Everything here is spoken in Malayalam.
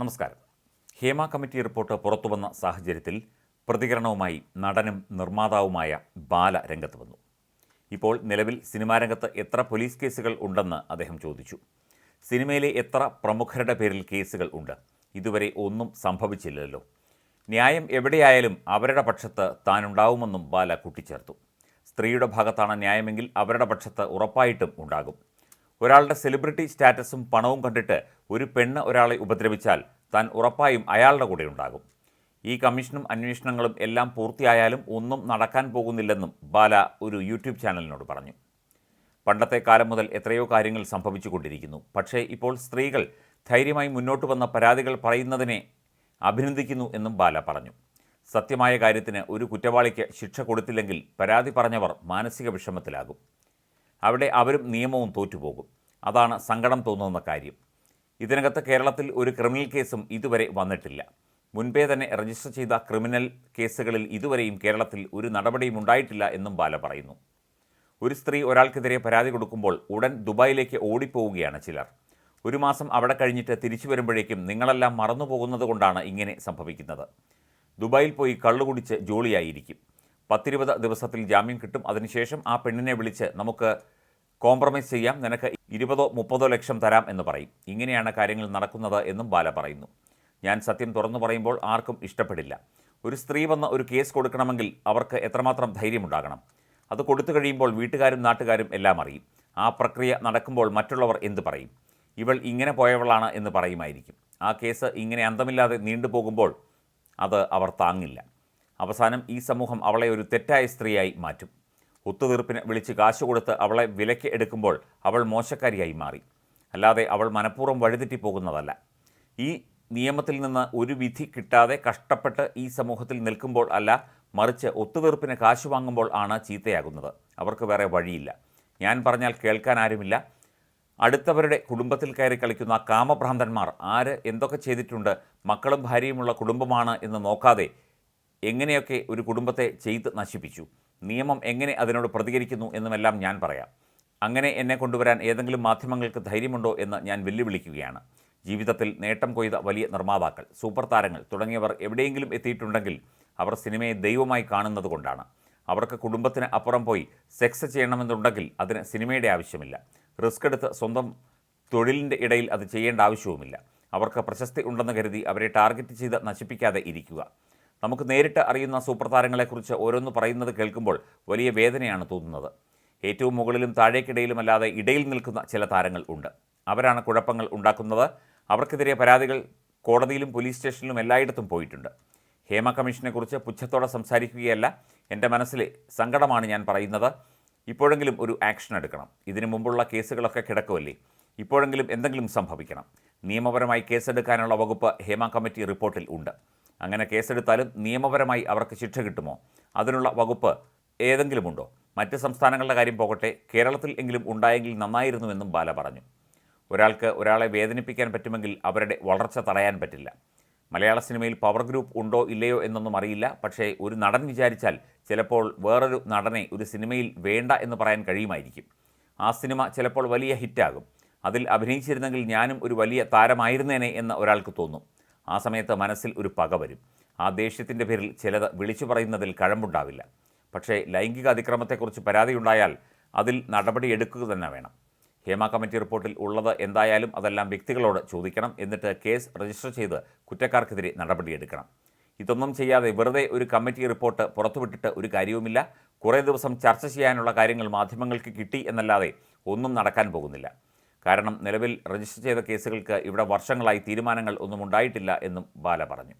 നമസ്കാരം. ഹേമ കമ്മിറ്റി റിപ്പോർട്ട് പുറത്തുവന്ന സാഹചര്യത്തിൽ പ്രതികരണവുമായി നടനും നിർമ്മാതാവുമായ ബാല രംഗത്ത് വന്നു. ഇപ്പോൾ നിലവിൽ സിനിമാ രംഗത്ത് എത്ര പോലീസ് കേസുകൾ ഉണ്ടെന്ന് അദ്ദേഹം ചോദിച്ചു. സിനിമയിലെ എത്ര പ്രമുഖരുടെ പേരിൽ കേസുകൾ ഉണ്ട്? ഇതുവരെ ഒന്നും സംഭവിച്ചില്ലല്ലോ. ന്യായം എവിടെയായാലും അവരുടെ പക്ഷത്ത് താനുണ്ടാവുമെന്നും ബാല കൂട്ടിച്ചേർത്തു. സ്ത്രീയുടെ ഭാഗത്താണ് ന്യായമെങ്കിൽ അവരുടെ പക്ഷത്ത് ഉറപ്പായിട്ടും ഉണ്ടാകും. ഒരാളുടെ സെലിബ്രിറ്റി സ്റ്റാറ്റസും പണവും കണ്ടിട്ട് ഒരു പെണ്ണ് ഒരാളെ ഉപദ്രവിച്ചാൽ താൻ ഉറപ്പായും അയാളുടെ കൂടെ ഉണ്ടാകും. ഈ കമ്മീഷനും അന്വേഷണങ്ങളും എല്ലാം പൂർത്തിയായാലും ഒന്നും നടക്കാൻ പോകുന്നില്ലെന്നും ബാല ഒരു യൂട്യൂബ് ചാനലിനോട് പറഞ്ഞു. പണ്ടത്തെ കാലം മുതൽ എത്രയോ കാര്യങ്ങൾ സംഭവിച്ചുകൊണ്ടിരിക്കുന്നു. പക്ഷേ ഇപ്പോൾ സ്ത്രീകൾ ധൈര്യമായി മുന്നോട്ട് വന്ന പരാതികൾ പറയുന്നതിനെ അഭിനന്ദിക്കുന്നു എന്നും ബാല പറഞ്ഞു. സത്യമായ കാര്യത്തിന് ഒരു കുറ്റവാളിക്ക് ശിക്ഷ കൊടുത്തില്ലെങ്കിൽ പരാതി പറഞ്ഞവർ മാനസിക വിഷമത്തിലാകും. അവിടെ അവരും നിയമവും തോറ്റുപോകും. അതാണ് സങ്കടം തോന്നുന്ന കാര്യം. ഇതിനകത്ത് കേരളത്തിൽ ഒരു ക്രിമിനൽ കേസും ഇതുവരെ വന്നിട്ടില്ല. മുൻപേ തന്നെ രജിസ്റ്റർ ചെയ്ത ക്രിമിനൽ കേസുകളിൽ ഇതുവരെയും കേരളത്തിൽ ഒരു നടപടിയും ഉണ്ടായിട്ടില്ല എന്നും ബാല പറയുന്നു. ഒരു സ്ത്രീ ഒരാൾക്കെതിരെ പരാതി കൊടുക്കുമ്പോൾ ഉടൻ ദുബായിലേക്ക് ഓടിപ്പോവുകയാണ് ചിലർ. ഒരു മാസം അവിടെ കഴിഞ്ഞിട്ട് തിരിച്ചു വരുമ്പോഴേക്കും നിങ്ങളെല്ലാം മറന്നു പോകുന്നത് കൊണ്ടാണ് ഇങ്ങനെ സംഭവിക്കുന്നത്. ദുബായിൽ പോയി കള്ളു കുടിച്ച് ജോളിയായിരിക്കും. പത്തിരുപത് ദിവസത്തിൽ ജാമ്യം കിട്ടും. അതിനുശേഷം ആ പെണ്ണിനെ വിളിച്ച് നമുക്ക് കോംപ്രമൈസ് ചെയ്യാം. നിനക്ക് ഇരുപതോ മുപ്പതോ ലക്ഷം തരാം എന്ന് പറയും. ഇങ്ങനെയാണ് കാര്യങ്ങൾ നടക്കുന്നത് എന്നും ബാല പറയുന്നു. ഞാൻ സത്യം തുറന്നു പറയുമ്പോൾ ആർക്കും ഇഷ്ടപ്പെടില്ല. ഒരു സ്ത്രീ വന്ന് ഒരു കേസ് കൊടുക്കണമെങ്കിൽ അവർക്ക് എത്രമാത്രം ധൈര്യമുണ്ടാകണം? അത് കൊടുത്തു കഴിയുമ്പോൾ വീട്ടുകാരും നാട്ടുകാരും എല്ലാം അറിയും. ആ പ്രക്രിയ നടക്കുമ്പോൾ മറ്റുള്ളവർ എന്ത് പറയും? ഇവൾ ഇങ്ങനെ പോയവളാണ് എന്ന് പറയുമായിരിക്കും. ആ കേസ് ഇങ്ങനെ അന്തമില്ലാതെ നീണ്ടുപോകുമ്പോൾ അത് അവർ താങ്ങില്ല. അവസാനം ഈ സമൂഹം അവളെ ഒരു തെറ്റായ സ്ത്രീയായി മാറ്റും. ഒത്തുതീർപ്പിന് വിളിച്ച് കാശ് കൊടുത്ത് അവളെ വിലയ്ക്ക് എടുക്കുമ്പോൾ അവൾ മോശക്കാരിയായി മാറി. അല്ലാതെ അവൾ മനഃപൂർവം വഴിതെറ്റി പോകുന്നതല്ല ഈ നിയമത്തിൽ നിന്ന് ഒരു വിധി കിട്ടാതെ കഷ്ടപ്പെട്ട് ഈ സമൂഹത്തിൽ നിൽക്കുമ്പോൾ അല്ല മറിച്ച് ഒത്തുതീർപ്പിന് കാശ് വാങ്ങുമ്പോൾ ആണ് ചീത്തയാകുന്നത്. അവർക്ക് വേറെ വഴിയില്ല. ഞാൻ പറഞ്ഞാൽ കേൾക്കാൻ ആരുമില്ല. അടുത്തവരുടെ കുടുംബത്തിൽ കയറി കളിക്കുന്ന കാമഭ്രാന്തന്മാർ ആര് എന്തൊക്കെ ചെയ്തിട്ടുണ്ട് മക്കളും ഭാര്യയുമുള്ള കുടുംബമാണ് എന്ന് നോക്കാതെ എങ്ങനെയൊക്കെ ഒരു കുടുംബത്തെ ചെയ്ത് നശിപ്പിച്ചു? നിയമം എങ്ങനെ അതിനോട് പ്രതികരിക്കുന്നു എന്നുമെല്ലാം ഞാൻ പറയാം. അങ്ങനെ എന്നെ കൊണ്ടുവരാൻ ഏതെങ്കിലും മാധ്യമങ്ങൾക്ക് ധൈര്യമുണ്ടോ എന്ന് ഞാൻ വെല്ലുവിളിക്കുകയാണ്. ജീവിതത്തിൽ നേട്ടം കൊയ്ത വലിയ നിർമ്മാതാക്കൾ സൂപ്പർ താരങ്ങൾ തുടങ്ങിയവർ എവിടെയെങ്കിലും എത്തിയിട്ടുണ്ടെങ്കിൽ അവർ സിനിമയെ ദൈവമായി കാണുന്നത് കൊണ്ടാണ്. അവർക്ക് കുടുംബത്തിന് അപ്പുറം പോയി സെക്സ് ചെയ്യണമെന്നുണ്ടെങ്കിൽ അതിന് സിനിമയുടെ ആവശ്യമില്ല. റിസ്ക് എടുത്ത് സ്വന്തം തൊഴിലിന്റെ ഇടയിൽ അത് ചെയ്യേണ്ട ആവശ്യവുമില്ല. അവർക്ക് പ്രശസ്തി ഉണ്ടെന്ന് കരുതി അവരെ ടാർഗറ്റ് ചെയ്ത് നശിപ്പിക്കാതെ ഇരിക്കുക. നമുക്ക് നേരിട്ട് അറിയുന്ന സൂപ്പർ താരങ്ങളെക്കുറിച്ച് ഓരോന്ന് പറയുന്നത് കേൾക്കുമ്പോൾ വലിയ വേദനയാണ് തോന്നുന്നത്. ഏറ്റവും മുകളിലും താഴേക്കിടയിലുമല്ലാതെ ഇടയിൽ നിൽക്കുന്ന ചില താരങ്ങൾ ഉണ്ട്. അവരാണ് കുഴപ്പങ്ങൾ ഉണ്ടാക്കുന്നത്. അവർക്കെതിരെ പരാതികൾ കോടതിയിലും പോലീസ് സ്റ്റേഷനിലും എല്ലായിടത്തും പോയിട്ടുണ്ട്. ഹേമ കമ്മീഷനെക്കുറിച്ച് പുച്ഛത്തോടെ സംസാരിക്കുകയല്ല എന്റെ മനസ്സിലെ സങ്കടമാണ് ഞാൻ പറയുന്നത്. ഇപ്പോഴെങ്കിലും ഒരു ആക്ഷൻ എടുക്കണം. ഇതിനു മുമ്പുള്ള കേസുകളൊക്കെ കിടക്കുമല്ലേ ഇപ്പോഴെങ്കിലും എന്തെങ്കിലും സംഭവിക്കണം. നിയമപരമായി കേസെടുക്കാനുള്ള വകുപ്പ് ഹേമ കമ്മിറ്റി റിപ്പോർട്ടിൽ ഉണ്ട്. അങ്ങനെ കേസെടുത്താലും നിയമപരമായി അവർക്ക് ശിക്ഷ കിട്ടുമോ? അതിനുള്ള വകുപ്പ് ഏതെങ്കിലുമുണ്ടോ? മറ്റ് സംസ്ഥാനങ്ങളുടെ കാര്യം പോകട്ടെ കേരളത്തിൽ എങ്കിലും ഉണ്ടായെങ്കിൽ നന്നായിരുന്നുവെന്നും ബാല പറഞ്ഞു. ഒരാൾക്ക് ഒരാളെ വേദനിപ്പിക്കാൻ പറ്റുമെങ്കിൽ അവരുടെ വളർച്ച തടയാൻ പറ്റില്ല. മലയാള സിനിമയിൽ പവർ ഗ്രൂപ്പ് ഉണ്ടോ ഇല്ലയോ എന്നൊന്നും അറിയില്ല. പക്ഷേ ഒരു നടൻ വിചാരിച്ചാൽ ചിലപ്പോൾ വേറൊരു നടനെ ഒരു സിനിമയിൽ വേണ്ട എന്ന് പറയാൻ കഴിയുമായിരിക്കും. ആ സിനിമ ചിലപ്പോൾ വലിയ ഹിറ്റാകും അതിൽ അഭിനയിച്ചിരുന്നെങ്കിൽ ഞാനും ഒരു വലിയ താരമായിരുന്നേനെ എന്ന് ഒരാൾക്ക് തോന്നും. ആ സമയത്ത് മനസ്സിൽ ഒരു പക വരും. ആ ദേഷ്യത്തിന്റെ പേരിൽ ചിലത് വിളിച്ചു പറയുന്നതിൽ കഴമ്പുണ്ടാവില്ല. പക്ഷേ ലൈംഗിക അതിക്രമത്തെക്കുറിച്ച് പരാതിയുണ്ടായാൽ അതിൽ നടപടി എടുക്കുക തന്നെ വേണം. ഹേമ കമ്മിറ്റി റിപ്പോർട്ടിൽ ഉള്ളത് എന്തായാലും അതെല്ലാം വ്യക്തികളോട് ചോദിക്കണം. എന്നിട്ട് കേസ് രജിസ്റ്റർ ചെയ്ത് കുറ്റക്കാർക്കെതിരെ നടപടിയെടുക്കണം. ഇതൊന്നും ചെയ്യാതെ വെറുതെ ഒരു കമ്മിറ്റി റിപ്പോർട്ട് പുറത്തുവിട്ടിട്ട് ഒരു കാര്യവുമില്ല. കുറേ ദിവസം ചർച്ച ചെയ്യാനുള്ള കാര്യങ്ങൾ മാധ്യമങ്ങൾക്ക് കിട്ടി എന്നല്ലാതെ ഒന്നും നടക്കാൻ പോകുന്നില്ല. കാരണം നിലവിൽ രജിസ്റ്റർ ചെയ്ത കേസുകൾക്ക് ഇവിടെ വർഷങ്ങളായി തീരുമാനങ്ങൾ ഒന്നും ഉണ്ടായിട്ടില്ല എന്നും ബാല പറഞ്ഞു.